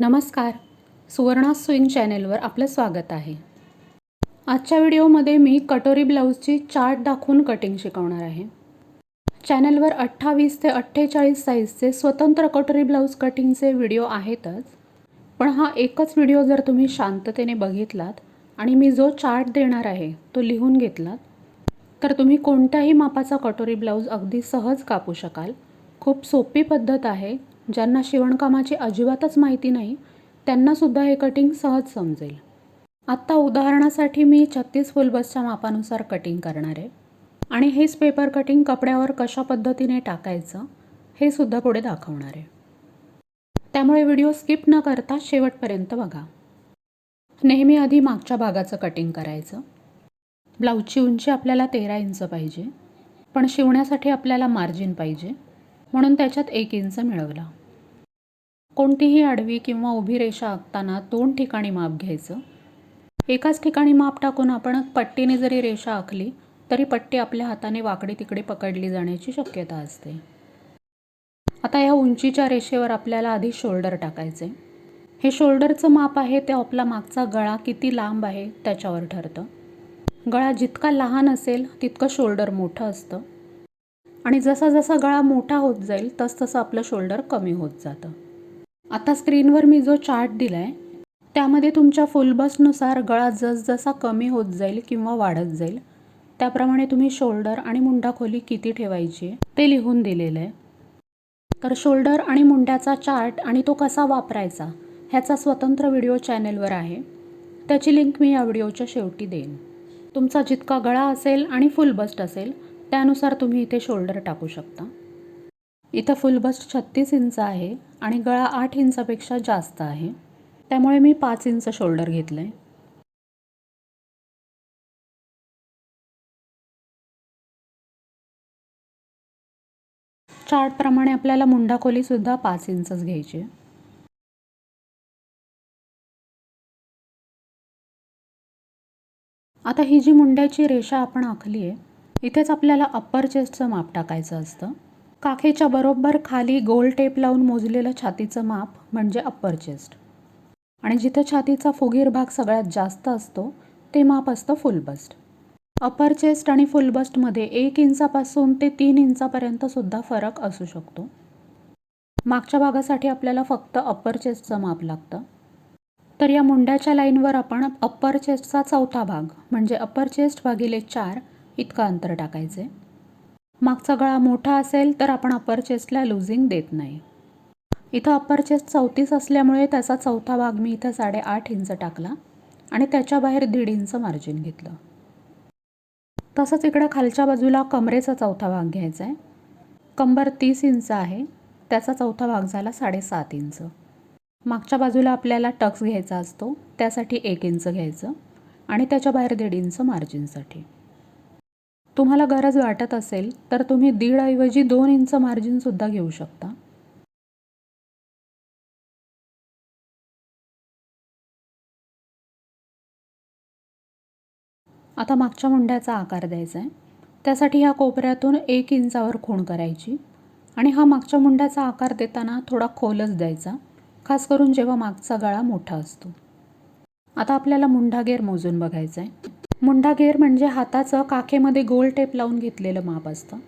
नमस्कार. सुवर्णा स्विंग चॅनेलवर आपलं स्वागत आहे. आजच्या व्हिडिओमध्ये मी कटोरी ब्लाऊजची चार्ट दाखवून कटिंग शिकवणार आहे. चॅनलवर अठ्ठावीस ते अठ्ठेचाळीस साईजचे स्वतंत्र कटोरी ब्लाऊज कटिंगचे व्हिडिओ आहेतच. पण हा एकच व्हिडिओ जर तुम्ही शांततेने बघितलात आणि मी जो चार्ट देणार आहे तो लिहून घेतलात तर तुम्ही कोणत्याही मापाचा कटोरी ब्लाऊज अगदी सहज कापू शकाल. खूप सोपी पद्धत आहे. ज्यांना शिवणकामाची अजिबातच माहिती नाही त्यांनासुद्धा हे कटिंग सहज समजेल. आत्ता उदाहरणासाठी मी छत्तीस फुलबसच्या मापानुसार कटिंग करणार आहे. आणि हेच पेपर कटिंग कपड्यावर कशा पद्धतीने टाकायचं हे सुद्धा पुढे दाखवणार आहे. त्यामुळे व्हिडिओ स्किप न करता शेवटपर्यंत बघा. नेहमी आधी मागच्या भागाचं कटिंग करायचं. ब्लाऊजची उंची आपल्याला तेरा इंच पाहिजे. पण शिवण्यासाठी आपल्याला मार्जिन पाहिजे. म्हणून त्याच्यात एक इंच मिळवला. कोणतीही आडवी किंवा उभी रेषा आखताना दोन ठिकाणी माप घ्यायचं. एकाच ठिकाणी माप टाकून आपण पट्टीने जरी रेषा आखली तरी पट्टी आपल्या हाताने वाकडी तिकडे पकडली जाण्याची शक्यता असते. आता या उंचीच्या रेषेवर आपल्याला आधी शोल्डर टाकायचे. हे शोल्डरचं माप आहे ते आपला मागचा गळा किती लांब आहे त्याच्यावर ठरतं. गळा जितका लहान असेल तितकं शोल्डर मोठं असतं. आणि जसा जसा गळा मोठा होत जाईल तसतसं आपलं शोल्डर कमी होत जातं. आता स्क्रीनवर मी जो चार्ट दिला आहे त्यामध्ये तुमच्या फुलबसनुसार गळा जसजसा कमी होत जाईल किंवा वाढत जाईल त्याप्रमाणे तुम्ही शोल्डर आणि मुंडा खोली किती ठेवायची आहे ते लिहून दिलेलं आहे तर शोल्डर आणि मुंड्याचा चार्ट आणि तो कसा वापरायचा ह्याचा स्वतंत्र व्हिडिओ चॅनेलवर आहे. त्याची लिंक मी या व्हिडिओच्या शेवटी देईन. तुमचा जितका गळा असेल आणि फुल बस्ट असेल त्यानुसार तुम्ही इथे शोल्डर टाकू शकता. इथं फुल बस्ट छत्तीस इंच आहे आणि गळा आठ इंचापेक्षा जास्त आहे. त्यामुळे मी पाच इंच शोल्डर घेतलं आहे चार्टप्रमाणे आपल्याला मुंडा खोलीसुद्धा पाच इंचच घ्यायची आहे. आता ही जी मुंड्याची रेषा आपण आखली आहे इथेच आपल्याला अप्पर चेस्टचं माप टाकायचं असतं. काखेच्या बरोबर खाली गोल टेप लावून मोजलेलं छातीचं माप म्हणजे अप्पर चेस्ट आणि जिथे छातीचा फुगीर भाग सगळ्यात जास्त असतो ते माप असतं फुल बस्ट अप्पर चेस्ट आणि फुल बस्टमध्ये एक इंचापासून ते तीन इंचापर्यंतसुद्धा फरक असू शकतो. मागच्या भागासाठी आपल्याला फक्त अप्पर चेस्टचं माप लागतं. तर या मुंड्याच्या लाईनवर आपण अप्पर चेस्टचा चौथा भाग म्हणजे अप्पर चेस्ट भागिले चार इतकं अंतर टाकायचे. मागचा गळा मोठा असेल तर आपण अप्पर चेस्टला लुझिंग देत नाही. इथं अप्पर चेस्ट चौतीस असल्यामुळे त्याचा चौथा भाग मी इथं साडेआठ इंच टाकला आणि त्याच्या बाहेर दीड इंच मार्जिन घेतलं. तसंच इकडं खालच्या बाजूला कमरेचा चौथा भाग घ्यायचा आहे. कंबर तीस इंच आहे. त्याचा चौथा भाग झाला साडेसात इंच मागच्या बाजूला आपल्याला टक्स घ्यायचा असतो. त्यासाठी एक इंच घ्यायचं आणि त्याच्या बाहेर दीड इंच मार्जिनसाठी तुम्हाला गरज वाटत असेल तर तुम्ही दीडऐवजी दोन इंच मार्जिनसुद्धा घेऊ शकता. आता मागच्या मुंड्याचा आकार द्यायचा आहे त्यासाठी ह्या कोपऱ्यातून एक इंचावर खूण करायची आणि हा मागच्या मुंड्याचा आकार देताना थोडा खोलच द्यायचा खास करून जेव्हा मागचा गळा मोठा असतो. आता आपल्याला मुंडागेर मोजून बघायचा आहे मुंडागेर म्हणजे हाताचं काखेमध्ये गोल टेप लावून घेतलेलं माप असतं.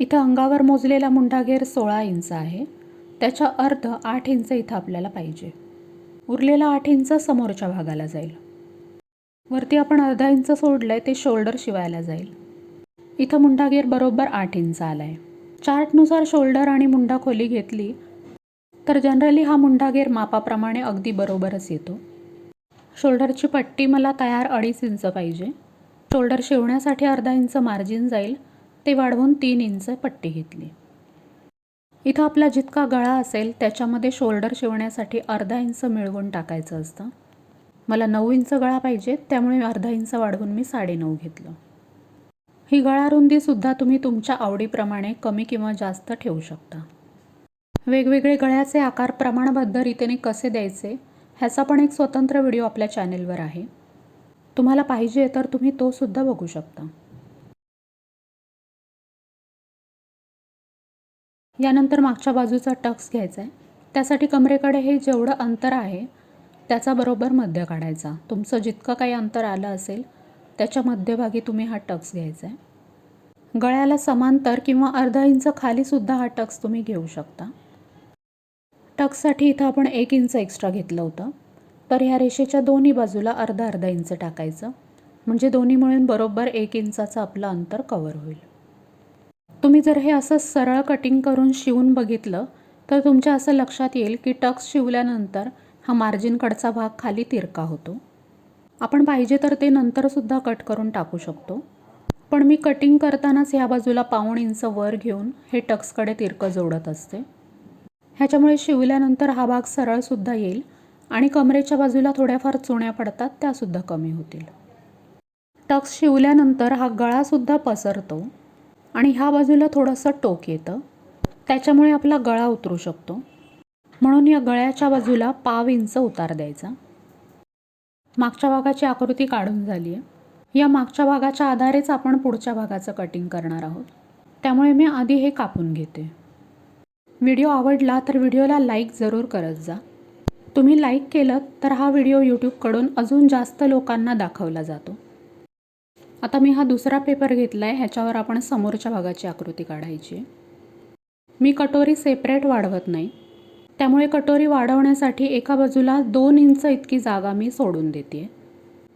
इथं अंगावर मोजलेला मुंडागेर सोळा इंच आहे. त्याच्या अर्ध आठ इंच इथं आपल्याला पाहिजे. उरलेला आठ इंच समोरच्या भागाला जाईल. वरती आपण अर्धा इंच सोडलं आहे ते शोल्डर शिवायला जाईल. इथं मुंडागेर बरोबर आठ इंच आला आहे चार्टनुसार शोल्डर आणि मुंडा खोली घेतली तर जनरली हा मुंडागेर मापाप्रमाणे अगदी बरोबरच येतो. शोल्डरची पट्टी मला तयार अडीच इंच पाहिजे. शोल्डर शिवण्यासाठी अर्धा इंच मार्जिन जाईल. ते वाढवून तीन इंच पट्टी घेतली. इथं आपला जितका गळा असेल त्याच्यामध्ये शोल्डर शिवण्यासाठी अर्धा इंच मिळवून टाकायचं असतं. मला नऊ इंच गळा पाहिजे त्यामुळे अर्धा इंच वाढवून मी साडेनऊ घेतलं. ही गळारुंदीसुद्धा तुम्ही तुमच्या आवडीप्रमाणे कमी किंवा जास्त ठेवू शकता. वेगवेगळे गळ्याचे आकार प्रमाणबद्ध रीतीने कसे द्यायचे ह्याचा पण एक स्वतंत्र व्हिडिओ आपल्या चॅनेलवर आहे. तुम्हाला पाहिजे तर तुम्ही तोसुद्धा बघू शकता. यानंतर मागच्या बाजूचा टक्स घ्यायचा आहे त्यासाठी कमरेकडे हे जेवढं अंतर आहे त्याचा बरोबर मध्य काढायचा. तुमचं जितकं काही अंतर आलं असेल त्याच्या मध्यभागी तुम्ही हा टक्स घ्यायचा आहे गळ्याला समांतर किंवा अर्धा इंच खालीसुद्धा हा टक्स तुम्ही घेऊ शकता. टक्ससाठी इथं आपण एक इंच एक्स्ट्रा घेतलं होतं. तर ह्या रेषेच्या दोन्ही बाजूला अर्धा अर्धा इंच टाकायचं. म्हणजे दोन्ही मिळून बरोबर एक इंचाचं आपलं अंतर कवर होईल. तुम्ही जर हे असं सरळ कटिंग करून शिवून बघितलं तर तुमच्या असं लक्षात येईल की टक्स शिवल्यानंतर हा मार्जिनकडचा भाग खाली तिरका होतो. आपण पाहिजे तर ते नंतरसुद्धा कट करून टाकू शकतो. पण मी कटिंग करतानाच ह्या बाजूला पाऊण इंच वर घेऊन हे टक्सकडे तिरकं जोडत असते. ह्याच्यामुळे शिवल्यानंतर हा भाग सरळसुद्धा येईल आणि कमरेच्या बाजूला थोड्याफार चुण्या पडतात त्यासुद्धा कमी होतील. टक्स शिवल्यानंतर हा गळासुद्धा पसरतो आणि ह्या बाजूला थोडंसं टोक येतं. त्याच्यामुळे आपला गळा उतरू शकतो. म्हणून या गळ्याच्या बाजूला पाव इंच उतार द्यायचा. मागच्या भागाची आकृती काढून झाली आहे या मागच्या भागाच्या आधारेच आपण पुढच्या भागाचं कटिंग करणार आहोत. त्यामुळे मी आधी हे कापून घेते. व्हिडिओ आवडला तर व्हिडिओला लाईक जरूर करत जा. तुम्ही लाईक केलं तर हा व्हिडिओ यूट्यूबकडून अजून जास्त लोकांना दाखवला जातो. आता मी हा दुसरा पेपर घेतला आहे ह्याच्यावर आपण समोरच्या भागाची आकृती काढायची आहे. मी कटोरी सेपरेट वाढवत नाही. त्यामुळे कटोरी वाढवण्यासाठी एका बाजूला दोन इंच इतकी जागा मी सोडून देते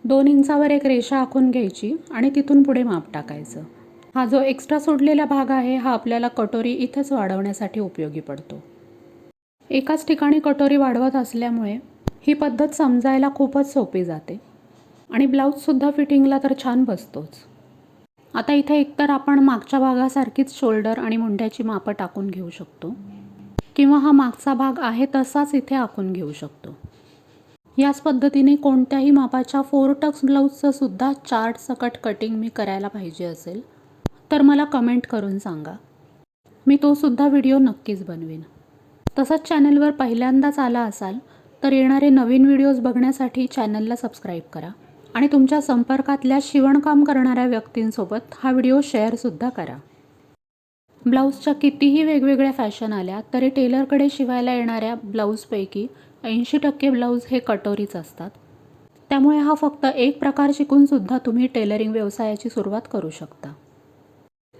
दोन इंचावर एक रेषा आखून घ्यायची आणि तिथून पुढे माप टाकायचं. हा जो एक्स्ट्रा सोडलेला भाग आहे हा आपल्याला कटोरी इथंच वाढवण्यासाठी उपयोगी पडतो. एकाच ठिकाणी कटोरी वाढवत असल्यामुळे ही पद्धत समजायला खूपच सोपी जाते आणि ब्लाऊजसुद्धा फिटिंगला तर छान बसतोच. आता इथे एकतर आपण मागच्या भागासारखीच शोल्डर आणि मुंड्याची मापं टाकून घेऊ शकतो किंवा हा मागचा भाग आहे तसाच इथे आखून घेऊ शकतो. याच पद्धतीने कोणत्याही मापाच्या फोर टक्स ब्लाऊजचं सुद्धा चार्ट सकट कटिंग मी करायला पाहिजे असेल. तर मला कमेंट करून सांगा. मी तोसुद्धा व्हिडिओ नक्कीच बनवेन. तसंच चॅनलवर पहिल्यांदाच आला असाल तर येणारे नवीन व्हिडिओज बघण्यासाठी चॅनलला सबस्क्राईब करा आणि तुमच्या संपर्कातल्या शिवणकाम करणाऱ्या व्यक्तींसोबत हा व्हिडिओ शेअरसुद्धा करा. ब्लाऊजच्या कितीही वेगवेगळ्या फॅशन आल्या तरी टेलरकडे शिवायला येणाऱ्या ब्लाऊजपैकी ऐंशी टक्के ब्लाऊज हे कटोरीच असतात. त्यामुळे हा फक्त एक प्रकार शिकूनसुद्धा तुम्ही टेलरिंग व्यवसायाची सुरुवात करू शकता.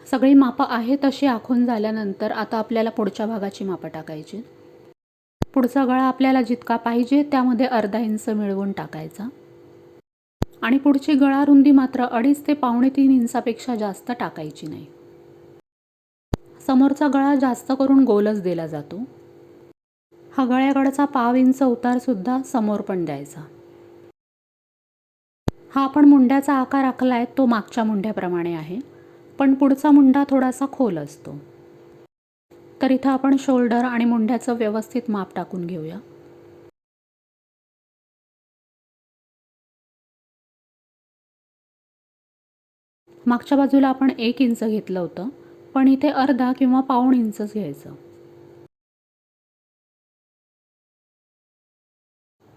सगळी मापं आहे तशी आखून झाल्यानंतर आता आपल्याला पुढच्या भागाची मापं टाकायची. पुढचा गळा आपल्याला जितका पाहिजे त्यामध्ये अर्धा इंच मिळवून टाकायचा. आणि पुढची गळा रुंदी मात्र अडीच ते पावणे तीन इंचापेक्षा जास्त टाकायची नाही. समोरचा गळा जास्त करून गोलच दिला जातो. हा गळ्याकडचा पाव इंच उतारसुद्धा समोर पण द्यायचा. हा आपण मुंड्याचा आकार आखला आहे तो मागच्या मुंड्याप्रमाणे आहे. पण पुढचा मुंडा थोडासा खोल असतो. तर इथं आपण शोल्डर आणि मुंड्याचं व्यवस्थित माप टाकून घेऊया. मागच्या बाजूला आपण एक इंच घेतलं होतं पण इथे अर्धा किंवा पाऊण इंचच घ्यायचं.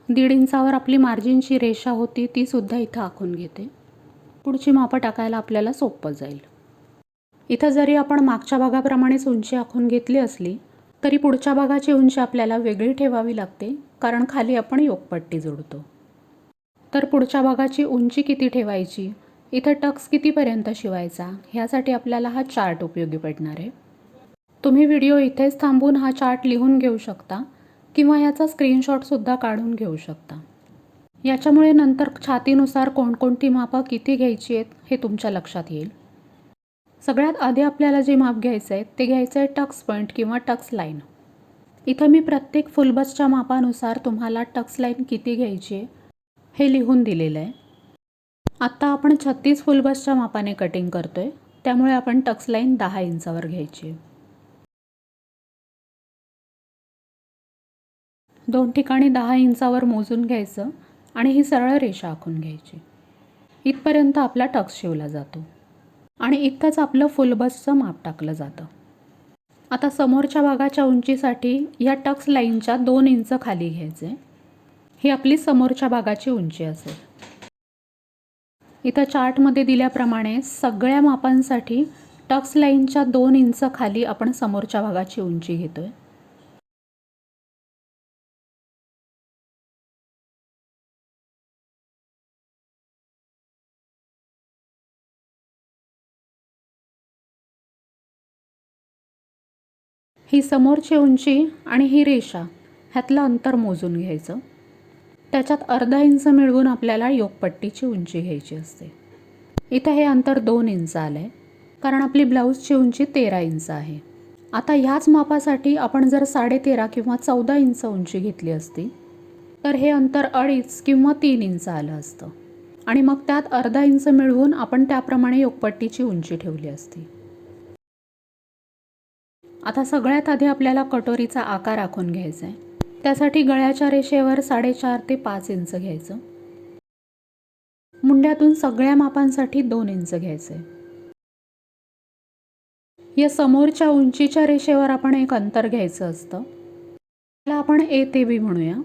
दीड इंचावर आपली मार्जिनची रेषा होती ती सुद्धा इथं आखून घेते. पुढची मापं टाकायला आपल्याला सोपं जाईल. इथं जरी आपण मागच्या भागाप्रमाणेच उंची आखून घेतली असली तरी पुढच्या भागाची उंची आपल्याला वेगळी ठेवावी लागते कारण खाली आपण योगपट्टी जोडतो. तर पुढच्या भागाची उंची किती ठेवायची इथं टक्स कितीपर्यंत शिवायचा ह्यासाठी आपल्याला हा चार्ट उपयोगी पडणार आहे. तुम्ही व्हिडिओ इथेच थांबून हा चार्ट लिहून घेऊ शकता किंवा याचा स्क्रीनशॉटसुद्धा काढून घेऊ शकता. याच्यामुळे नंतर छातीनुसार कोणकोणती मापं किती घ्यायची आहेत हे तुमच्या लक्षात येईल. सगळ्यात आधी आपल्याला जे माप घ्यायचं आहे ते घ्यायचं आहे टक्स पॉईंट किंवा टक्स लाईन. इथं मी प्रत्येक फुलबसच्या मापानुसार तुम्हाला टक्स लाईन किती घ्यायची आहे हे लिहून दिलेलं आहे. आत्ता आपण छत्तीस फुलबसच्या मापाने कटिंग करतो आहे त्यामुळे आपण टक्स लाईन दहा इंचावर घ्यायची आहे. दोन ठिकाणी दहा इंचावर मोजून घ्यायचं आणि ही सरळ रेषा आखून घ्यायची. इथपर्यंत आपला टक्स शिवला जातो. आणि इतकंच आपलं फुलबसचं माप टाकलं जातं. आता समोरच्या भागाच्या उंचीसाठी या टक्स लाईनच्या दोन इंच खाली घ्यायचे. ही आपली समोरच्या भागाची उंची असेल. इथं चार्टमध्ये दिल्याप्रमाणे सगळ्या मापांसाठी टक्स लाईनच्या दोन इंच खाली आपण समोरच्या भागाची उंची घेतो आहे ही समोरची उंची आणि ही रेषा ह्यातलं अंतर मोजून घ्यायचं. त्याच्यात अर्धा इंच मिळवून आपल्याला योगपट्टीची उंची घ्यायची असते. इथं हे अंतर दोन इंच आलं आहे कारण आपली ब्लाऊजची उंची तेरा इंच आहे. आता ह्याच मापासाठी आपण जर साडेतेरा किंवा चौदा इंच उंची घेतली असती तर हे अंतर अडीच किंवा तीन इंच आलं असतं. आणि मग त्यात अर्धा इंच मिळवून आपण त्याप्रमाणे योगपट्टीची उंची ठेवली असती. आता सगळ्यात आधी आपल्याला कटोरीचा आकार आखून घ्यायचा आहे त्यासाठी गळ्याच्या रेषेवर साडेचार ते पाच इंच घ्यायचं. मुंड्यातून सगळ्या मापांसाठी दोन इंच घ्यायचे या समोरच्या उंचीच्या रेषेवर आपण एक अंतर घ्यायचं असतं. त्याला आपण ए ते बी म्हणूया.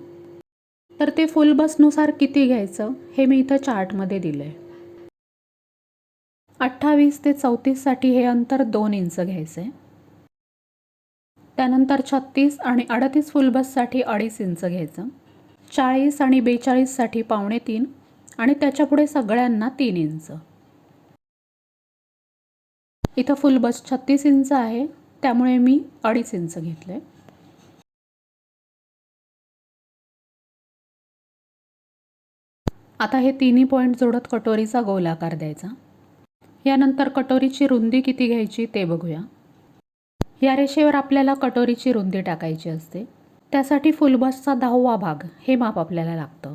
तर ते फुल बसनुसार किती घ्यायचं हे मी इथं चार्टमध्ये दिलं आहे अठ्ठावीस ते चौतीससाठी हे अंतर दोन इंच घ्यायचं आहे त्यानंतर छत्तीस आणि अडतीस फुलबससाठी अडीच इंच घ्यायचं. चाळीस आणि बेचाळीससाठी पावणे तीन आणि त्याच्यापुढे सगळ्यांना तीन इंच इथं फुलबस छत्तीस इंच आहे. त्यामुळे मी अडीच इंच घेतले आता हे तिन्ही पॉईंट जोडत कटोरीचा गोलाकार द्यायचा. यानंतर कटोरीची रुंदी किती घ्यायची ते बघूया. या रेषेवर आपल्याला कटोरीची रुंदी टाकायची असते. त्यासाठी फुलबसचा दहावा भाग हे माप आपल्याला लागतं.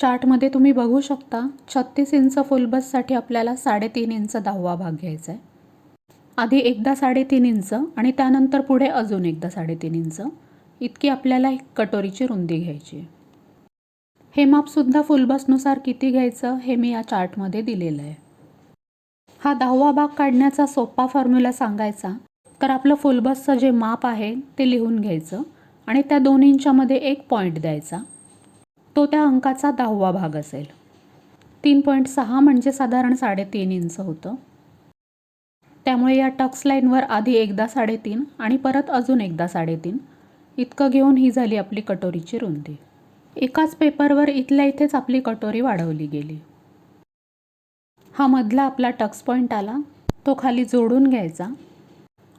चार्टमध्ये तुम्ही बघू शकता छत्तीस इंच फुलबससाठी आपल्याला साडेतीन इंच दहावा भाग घ्यायचा आहे. आधी एकदा साडेतीन इंच आणि त्यानंतर पुढे अजून एकदा साडेतीन इंच. इतकी आपल्याला कटोरीची रुंदी घ्यायची आहे. हे मापसुद्धा फुलबसनुसार किती घ्यायचं हे मी या चार्टमध्ये दिलेलं आहे. हा दहावा भाग काढण्याचा सोपा फॉर्म्युला सांगायचा. तर आपलं फुलबसचं जे माप आहे ते लिहून घ्यायचं आणि त्या दोन इंचामध्ये एक पॉईंट द्यायचा. तो त्या अंकाचा दहावा भाग असेल. तीन पॉईंट सहा म्हणजे साधारण साडेतीन इंच होतं. त्यामुळे या टक्स लाईनवर आधी एकदा साडेतीन आणि परत अजून एकदा साडेतीन. इतकं घेऊन ही झाली आपली कटोरीची रुंदी. एकाच पेपरवर इथल्या इथेच आपली कटोरी वाढवली गेली. हा मधला आपला टक्स पॉईंट आला तो खाली जोडून घ्यायचा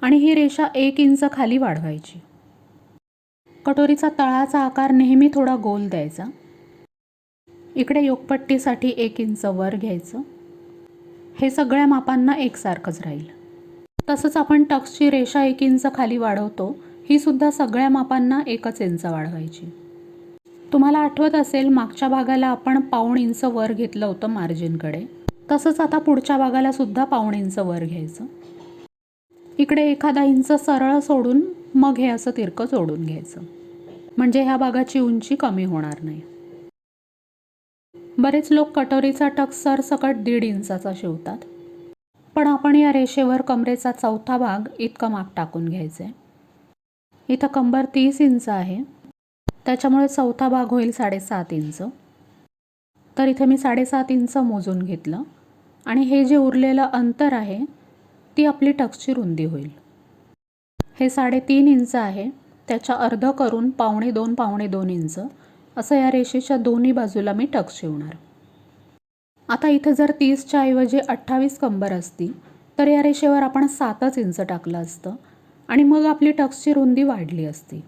आणि ही रेषा एक इंच खाली वाढवायची. कटोरीचा तळाचा आकार नेहमी थोडा गोल द्यायचा. इकडे योगपट्टीसाठी एक इंच वर घ्यायचं. हे सगळ्या मापांना एकसारखंच राहील. तसंच आपण टक्सची रेषा एक इंच खाली वाढवतो ही सुद्धा सगळ्या मापांना एकच इंच वाढवायची. तुम्हाला आठवत असेल मागच्या भागाला आपण पाऊण इंच वर घेतलं होतं मार्जिनकडे. तसंच आता पुढच्या भागाला सुद्धा पाऊण इंच वर घ्यायचं. इकडे एखादा इंच सरळ सोडून मग हे असं तिरकं जोडून घ्यायचं. म्हणजे ह्या भागाची उंची कमी होणार नाही. बरेच लोक कटोरीचा टक सरसकट दीड इंचाचा शिवतात. पण आपण या रेषेवर कमरेचा चौथा भाग इतकं माप टाकून घ्यायचं आहे इथं कंबर तीस इंच आहे. त्याच्यामुळे चौथा भाग होईल साडेसात इंच. तर इथे मी साडेसात इंच मोजून घेतलं. आणि हे जे उरलेलं अंतर आहे ती आपली टक्सची रुंदी होईल. हे साडेतीन इंच आहे त्याच्या अर्ध करून पावणे दोन पावणे दोन इंच असं या रेषेच्या दोन्ही बाजूला मी टक्स शिवणार. आता इथं जर तीसच्या ऐवजी अठ्ठावीस कंबर असती तर या रेषेवर आपण सातच इंच टाकलं असतं आणि मग आपली टक्सची रुंदी वाढली असती.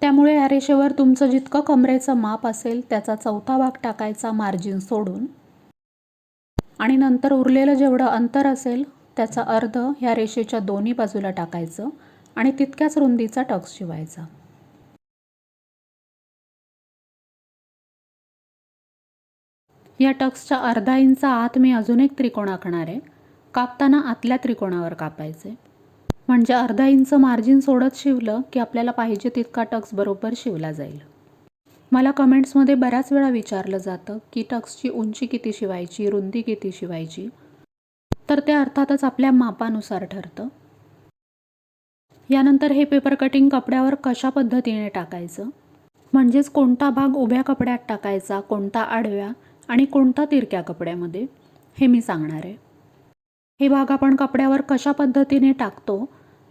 त्यामुळे या रेषेवर तुमचं जितकं कमरेचं माप असेल त्याचा चौथा भाग टाकायचा मार्जिन सोडून आणि नंतर उरलेलं जेवढं अंतर असेल त्याचा अर्ध ह्या रेषेच्या दोन्ही बाजूला टाकायचं आणि तितक्याच रुंदीचा टक्स शिवायचा. या टक्सच्या अर्धा इंच आत मी अजून एक त्रिकोण आखणार आहे. कापताना आतल्या त्रिकोणावर कापायचे. म्हणजे अर्धा इंच मार्जिन सोडत शिवलं की आपल्याला पाहिजे तितका टक्स बरोबर शिवला जाईल. मला कमेंट्समध्ये बऱ्याच वेळा विचारलं जातं की टक्सची उंची किती शिवायची रुंदी किती शिवायची? तर ते अर्थातच आपल्या मापानुसार ठरतं. यानंतर हे पेपर कटिंग कपड्यावर कशा पद्धतीने टाकायचं? म्हणजेच कोणता भाग उभ्या कपड्यात टाकायचा कोणता आडव्या आणि कोणता तिरक्या कपड्यामध्ये? हे मी सांगणार आहे. हे भाग आपण कपड्यावर कशा पद्धतीने टाकतो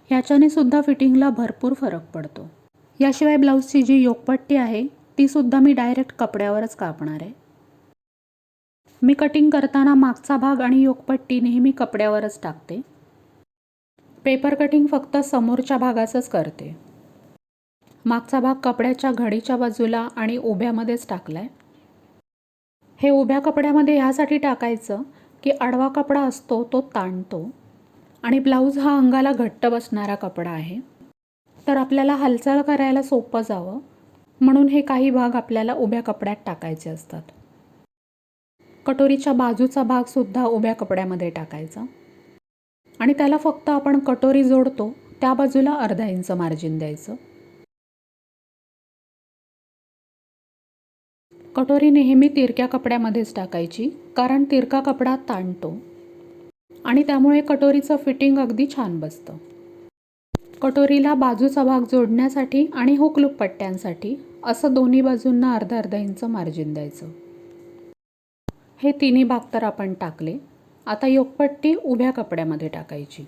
ह्याच्याने सुद्धा फिटिंगला भरपूर फरक पडतो. याशिवाय ब्लाऊजची जी योगपट्टी आहे तीसुद्धा मी डायरेक्ट कपड्यावरच कापणार आहे. मी कटिंग करताना मागचा भाग आणि योगपट्टी नेहमी कपड्यावरच टाकते. पेपर कटिंग फक्त समोरच्या भागाचंच करते. मागचा भाग कपड्याच्या घडीच्या बाजूला आणि उभ्यामध्येच टाकला आहे हे उभ्या कपड्यामध्ये ह्यासाठी टाकायचं की आडवा कपडा असतो तो ताणतो आणि ब्लाऊज हा अंगाला घट्ट बसणारा कपडा आहे. तर आपल्याला हालचाल करायला सोपं जावं. म्हणून हे काही भाग आपल्याला उभ्या कपड्यात टाकायचे असतात. कटोरीच्या बाजूचा भागसुद्धा उभ्या कपड्यामध्ये टाकायचा. आणि त्याला फक्त आपण कटोरी जोडतो त्या बाजूला अर्धा इंच मार्जिन द्यायचं. कटोरी नेहमी तिरक्या कपड्यामध्येच टाकायची कारण तिरका कपडा ताणतो. आणि त्यामुळे कटोरीचं फिटिंग अगदी छान बसतं. कटोरीला बाजूचा भाग जोडण्यासाठी आणि हुकलूक पट्ट्यांसाठी असं दोन्ही बाजूंना अर्धा अर्धा इंच मार्जिन द्यायचं. हे तिन्ही भाग तर आपण टाकले. आता योगपट्टी उभ्या कपड्यामध्ये टाकायची.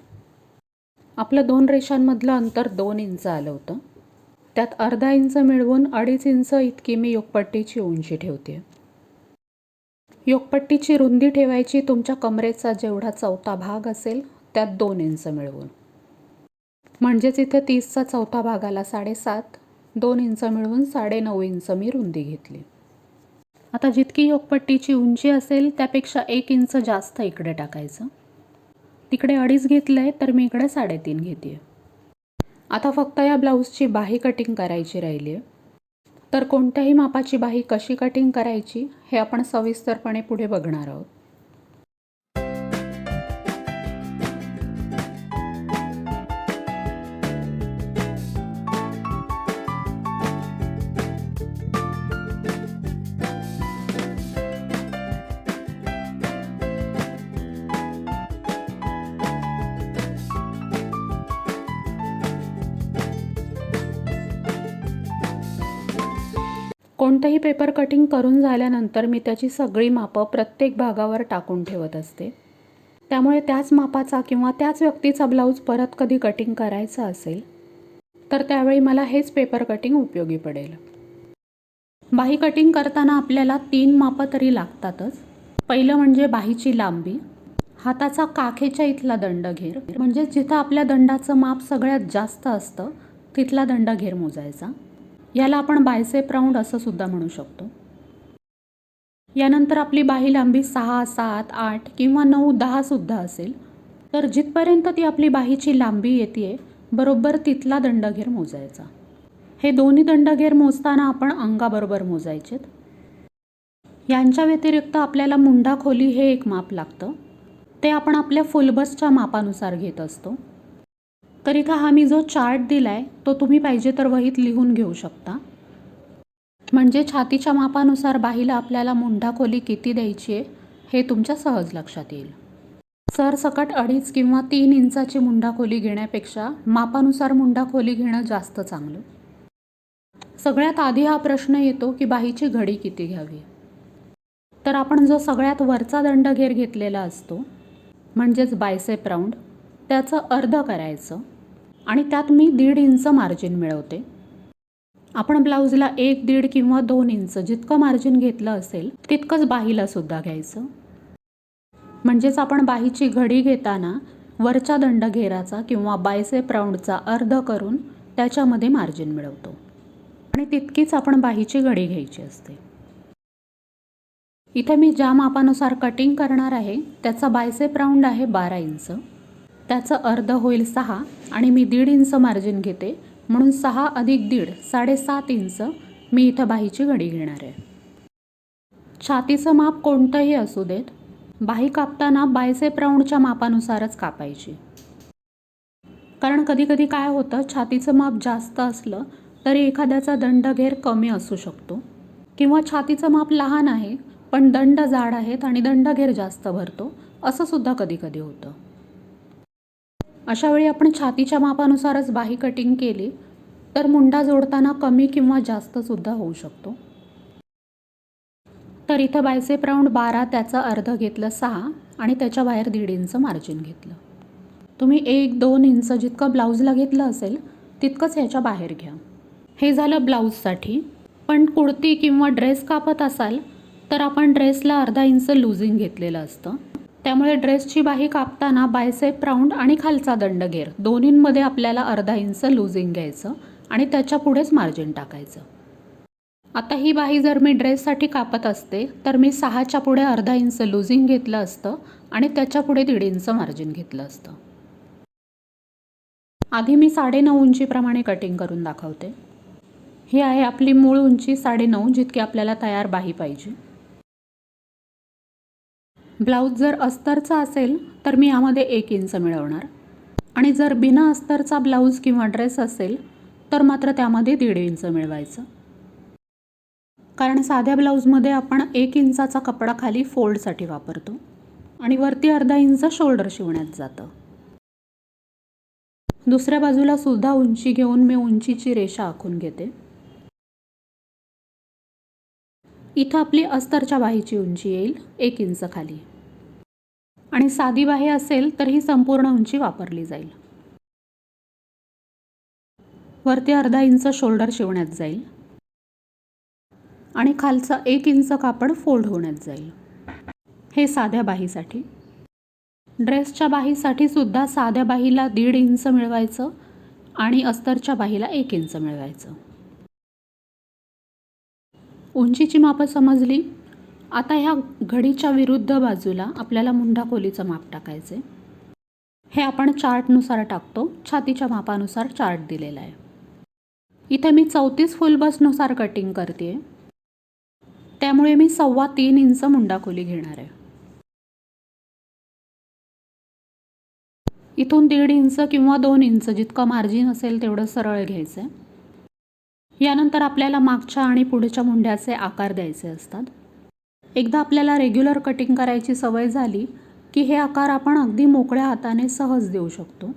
आपलं दोन रेषांमधलं अंतर दोन इंच आलं होतं. त्यात अर्धा इंच मिळवून अडीच इंच इतकी मी योगपट्टीची उंची ठेवते योगपट्टीची रुंदी ठेवायची तुमच्या कमरेचा जेवढा चौथा भाग असेल त्यात दोन इंच मिळवून. म्हणजेच इथे तीसचा चौथा भाग आला साडेसात दोन इंच मिळवून साडेनऊ इंच मी रुंदी घेतली. आता जितकी योगपट्टीची उंची असेल त्यापेक्षा एक इंच जास्त इकडे टाकायचं. तिकडे अडीच घेतलं आहे तर मी इकडे साडेतीन घेते आता फक्त या ब्लाऊजची बाही कटिंग करायची राहिली आहे तर कोणत्याही मापाची बाही कशी कटिंग करायची हे आपण सविस्तरपणे पुढे बघणार आहोत. पेपर कटिंग करून झाल्यानंतर मी त्याची सगळी मापं प्रत्येक भागावर टाकून ठेवत असते. त्यामुळे त्याच मापाचा किंवा त्याच व्यक्तीचा ब्लाऊज परत कधी कटिंग करायचा असेल तर त्यावेळी मला हेच पेपर कटिंग उपयोगी पडेल. बाही कटिंग करताना आपल्याला तीन मापं तरी लागतातच. पहिलं म्हणजे बाहीची लांबी हाताचा काखेच्या इथला दंडघेर म्हणजे जिथं आपल्या दंडाचं माप सगळ्यात जास्त असतं तिथला दंडघेर मोजायचा. याला आपण बायसेप राऊंड असं सुद्धा म्हणू शकतो. यानंतर आपली बाही लांबी सहा सात आठ किंवा नऊ दहा सुद्धा असेल. तर जिथपर्यंत ती आपली बाहीची लांबी येते बरोबर तिथला दंडघेर मोजायचा. हे दोन्ही दंडघेर मोजताना आपण अंगाबरोबर मोजायचेत. यांच्या व्यतिरिक्त आपल्याला मुंडा खोली हे एक माप लागतं. ते आपण आपल्या फुलबसच्या मापानुसार घेत असतो. तर इथं हा मी जो चार्ट दिला आहे तो तुम्ही पाहिजे तर वहीत लिहून घेऊ शकता. म्हणजे छातीच्या मापानुसार बाहीला आपल्याला मुंढा खोली किती द्यायची आहे हे तुमच्या सहज लक्षात येईल. सरसकट अडीच किंवा तीन इंचाची मुंढा खोली घेण्यापेक्षा मापानुसार मुंढा खोली घेणं जास्त चांगलं. सगळ्यात आधी हा प्रश्न येतो की बाहीची घडी किती घ्यावी? तर आपण जो सगळ्यात वरचा दंडघेर घेतलेला असतो म्हणजेच बायसेप राऊंड त्याचं अर्ध करायचं आणि त्यात मी दीड इंच मार्जिन मिळवते. आपण ब्लाऊजला एक दीड किंवा दोन इंच जितकं मार्जिन घेतलं असेल तितकंच बाहीला सुद्धा घ्यायचं. म्हणजेच आपण बाहीची घडी घेताना वरच्या दंडघेराचा किंवा बायसेप राऊंडचा अर्ध करून त्याच्यामध्ये मार्जिन मिळवतो. आणि तितकीच आपण बाहीची घडी घ्यायची असते. इथे मी ज्या मापानुसार कटिंग करणार आहे त्याचा बायसेप राऊंड आहे बारा इंच. त्याचं अर्ध होईल सहा आणि मी दीड इंच मार्जिन घेते म्हणून सहा अधिक दीड साडेसात इंच मी इथं बाहीची घडी घेणार आहे. छातीचं माप कोणतंही असू देत बाही कापताना बायसेप राऊंडच्या मापानुसारच कापायची. कारण कधीकधी काय होतं छातीचं माप जास्त असलं तरी एखाद्याचा दंडघेर कमी असू शकतो. किंवा छातीचं माप लहान आहे पण दंड जाड आहेत आणि दंडघेर जास्त भरतो असं सुद्धा कधीकधी होतं. अशावेळी आपण छातीच्या मापानुसारच बाही कटिंग केली तर मुंडा जोडताना कमी किंवा जास्त सुद्धा होऊ शकतो. तर इथं बायसेप राऊंड बारा त्याचं अर्ध घेतलं सहा आणि त्याच्या बाहेर दीड इंच मार्जिन घेतलं. तुम्ही एक दोन इंच जितकं ब्लाऊजला घेतलं असेल तितकंच ह्याच्या बाहेर घ्या. हे झालं ब्लाऊजसाठी. पण कुर्ती किंवा ड्रेस कापत असाल तर आपण ड्रेसला अर्धा इंच लुझिंग घेतलेलं असतं. त्यामुळे ड्रेसची बाही कापताना बायसेप राऊंड आणि खालचा दंडगेर दोन्हींमध्ये आपल्याला अर्धा इंच लुझिंग घ्यायचं आणि त्याच्या पुढेच मार्जिन टाकायचं. आता ही बाही जर मी ड्रेससाठी कापत असते तर मी सहाच्या पुढे अर्धा इंच लुझिंग घेतलं असतं आणि त्याच्या पुढे दीड इंच मार्जिन घेतलं असतं. आधी मी साडेनऊ उंचीप्रमाणे कटिंग करून दाखवते. ही आहे आपली मूळ उंची साडेनऊ जितकी आपल्याला तयार बाही पाहिजे. ब्लाऊज जर अस्तरचा असेल तर मी यामध्ये एक इंच मिळवणार. आणि जर बिना अस्तरचा ब्लाऊज किंवा ड्रेस असेल तर मात्र त्यामध्ये दीड इंच मिळवायचं. कारण साध्या ब्लाऊजमध्ये आपण एक इंचाचा कपडा खाली फोल्डसाठी वापरतो. आणि वरती अर्धा इंच शोल्डर शिवण्यात जातं. दुसऱ्या बाजूला सुद्धा उंची घेऊन मी उंचीची रेषा आखून घेते. इथं आपली अस्तरच्या बाहीची उंची येईल एक इंच खाली. आणि साधी बाही असेल तर ही संपूर्ण उंची वापरली जाईल. वरती अर्धा इंच शोल्डर शिवण्यात जाईल. आणि खालचा एक इंच कापड फोल्ड होण्यात जाईल. हे साध्या बाहीसाठी. ड्रेसच्या बाहीसाठी सुद्धा साध्या बाहीला दीड इंच मिळवायचं आणि अस्तरच्या बाहीला एक इंच मिळवायचं. उंचीची मापं समजली? आता ह्या घडीच्या विरुद्ध बाजूला आपल्याला मुंडा खोलीचं माप टाकायचे हे आपण चार्टनुसार टाकतो. छातीच्या मापानुसार चार्ट दिलेला आहे. इथे मी चौतीस फुल बसनुसार कटिंग करते त्यामुळे मी सव्वा तीन इंच मुंडा खोली घेणार आहे. इथून दीड इंच किंवा दोन इंच जितकं मार्जिन असेल तेवढं सरळ घ्यायचं आहे यानंतर आपल्याला मागच्या आणि पुढच्या मुंड्याचे आकार द्यायचे असतात. एकदा आपल्याला रेग्युलर कटिंग करायची सवय झाली की हे आकार आपण अगदी मोकळ्या हाताने सहज देऊ शकतो.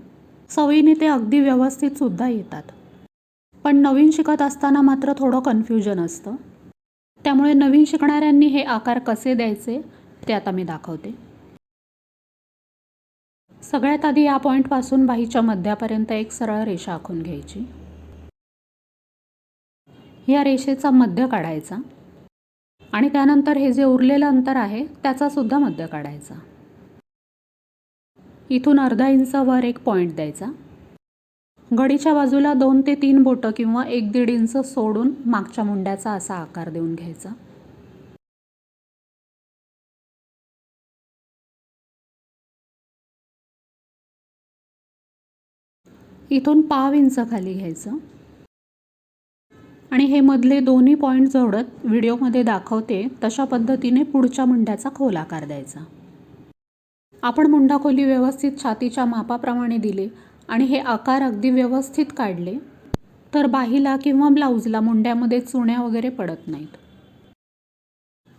सवयीने ते अगदी व्यवस्थितसुद्धा येतात. पण नवीन शिकत असताना मात्र थोडं कन्फ्युजन असतं. त्यामुळे नवीन शिकणाऱ्यांनी हे आकार कसे द्यायचे ते आता मी दाखवते. सगळ्यात आधी या पॉईंटपासून बाहीच्या मध्यापर्यंत एक सरळ रेषा आखून घ्यायची. या रेषेचा मध्य काढायचा. आणि त्यानंतर हे जे उरलेलं अंतर आहे त्याचासुद्धा मध्य काढायचा. इथून अर्धा इंच वर एक पॉईंट द्यायचा. गडीच्या बाजूला दोन ते तीन बोटं किंवा एक दीड इंच सोडून मागच्या मुंड्याचा असा आकार देऊन घ्यायचा. इथून पाव इंच खाली घ्यायचं. आणि हे मधले दोन्ही पॉईंट जोडत व्हिडिओमध्ये दाखवते तशा पद्धतीने पुढच्या मुंड्याचा खोल आकार द्यायचा. आपण मुंडा खोली व्यवस्थित छातीच्या मापाप्रमाणे दिले आणि हे आकार अगदी व्यवस्थित काढले तर बाहीला किंवा ब्लाऊजला मुंड्यामध्ये चुण्या वगैरे पडत नाहीत.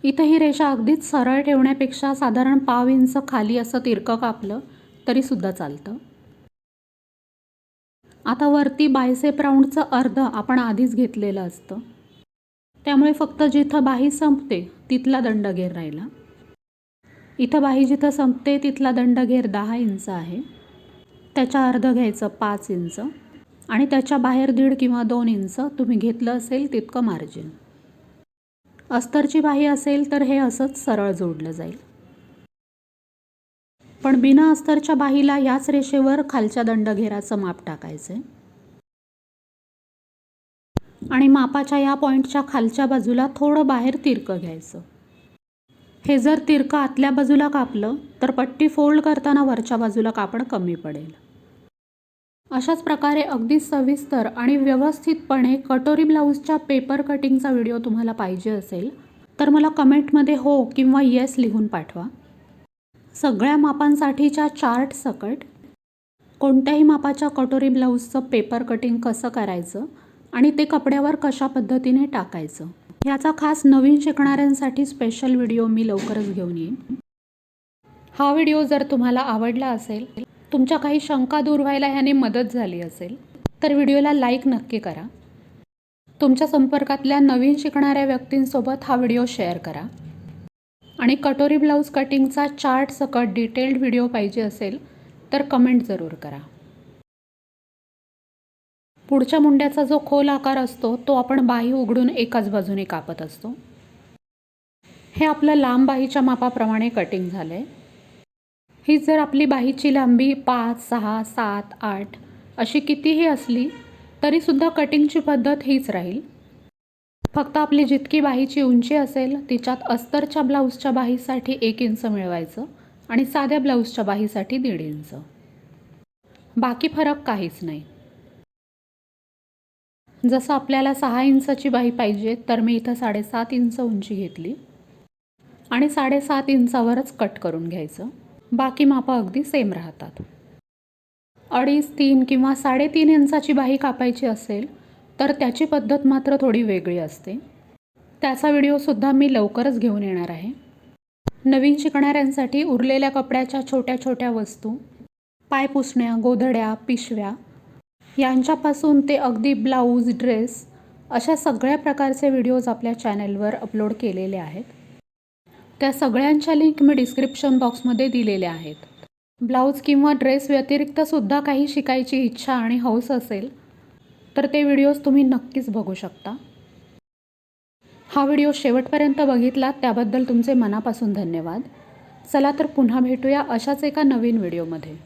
इथं ही रेषा अगदीच सरळ ठेवण्यापेक्षा साधारण पाव इंच खाली असं तिरकं कापलं तरीसुद्धा चालतं. आता वरती बायसेप राऊंडचं अर्ध आपण आधीच घेतलेलं असतं. त्यामुळे फक्त जिथं बाही संपते तिथला दंडघेर राहिला. इथं बाही जिथं संपते तिथला दंडघेर दहा इंच आहे. त्याच्या अर्ध घ्यायचं पाच इंच आणि त्याच्या बाहेर दीड किंवा दोन इंच तुम्ही घेतलं असेल तितकं मार्जिन अस्तरची बाही असेल तर हे असंच सरळ जोडलं जाईल. पण बिना अस्तरच्या बाहीला याच रेषेवर खालच्या दंडघेराचं माप टाकायचं आहे आणि मापाच्या या पॉईंटच्या खालच्या बाजूला थोडं बाहेर तिरकं घ्यायचं. हे जर तिरकं आतल्या बाजूला कापलं तर पट्टी फोल्ड करताना वरच्या बाजूला कापड कमी पडेल. अशाच प्रकारे अगदी सविस्तर आणि व्यवस्थितपणे कटोरी ब्लाऊजच्या पेपर कटिंगचा व्हिडिओ तुम्हाला पाहिजे असेल तर मला कमेंटमध्ये हो किंवा येस लिहून पाठवा. सगळ्या मापांसाठीच्या चार्ट सकट. कोणत्याही मापाच्या कटोरी ब्लाऊजचं पेपर कटिंग कसं करायचं आणि ते कपड्यावर कशा पद्धतीने टाकायचं. याचा खास नवीन शिकणाऱ्यांसाठी स्पेशल व्हिडिओ मी लवकरच घेऊन येईन. हा व्हिडिओ जर तुम्हाला आवडला असेल तुमच्या काही शंका दूर व्हायला ह्याने मदत झाली असेल तर व्हिडिओला लाईक नक्की करा. तुमच्या संपर्कातल्या नवीन शिकणाऱ्या व्यक्तींसोबत हा व्हिडिओ शेअर करा. आणि कटोरी ब्लाऊज कटिंगचा चार्ट सकट डिटेल्ड व्हिडिओ पाहिजे असेल तर कमेंट जरूर करा. पुढच्या मुंड्याचा जो खोल आकार असतो तो आपण बाही उघडून एकाच बाजूने कापत असतो. हे आपलं लांब बाहीच्या मापाप्रमाणे कटिंग झालं आहे ही जर आपली बाहीची लांबी पाच सहा सात आठ अशी कितीही असली तरीसुद्धा कटिंगची पद्धत हीच राहील. फक्त आपली जितकी बाहीची उंची असेल तिच्यात अस्तरच्या ब्लाऊजच्या बाहीसाठी एक इंच मिळवायचं आणि साध्या ब्लाऊजच्या बाहीसाठी दीड इंच. बाकी फरक काहीच नाही. जसं आपल्याला सहा इंचाची बाही पाहिजे तर मी इथं साडेसात इंच उंची घेतली आणि साडेसात इंचावरच कट करून घ्यायचं. बाकी मापं अगदी सेम राहतात. अडीच तीन किंवा साडेतीन इंचाची बाही कापायची असेल तर त्याची पद्धत मात्र थोडी वेगळी असते. त्याचा व्हिडिओसुद्धा मी लवकरच घेऊन येणार आहे. नवीन शिकणाऱ्यांसाठी उरलेल्या कपड्याच्या छोट्या छोट्या वस्तू पाय पुसण्या गोधड्या पिशव्या यांच्यापासून ते अगदी ब्लाऊज ड्रेस अशा सगळ्या प्रकारचे व्हिडिओज आपल्या चॅनलवर अपलोड केलेले आहेत. त्या सगळ्यांच्या लिंक मी डिस्क्रिप्शन बॉक्समध्ये दिलेल्या आहेत. ब्लाऊज किंवा ड्रेस व्यतिरिक्तसुद्धा काही शिकायची इच्छा आणि हौस असेल तर ते व्हिडिओज तुम्ही नक्कीच बघू शकता. हा व्हिडिओ शेवटपर्यंत बघितला त्याबद्दल तुमचे मनापासून धन्यवाद. चला तर पुन्हा भेटूया अशाच एका नवीन व्हिडिओमध्ये.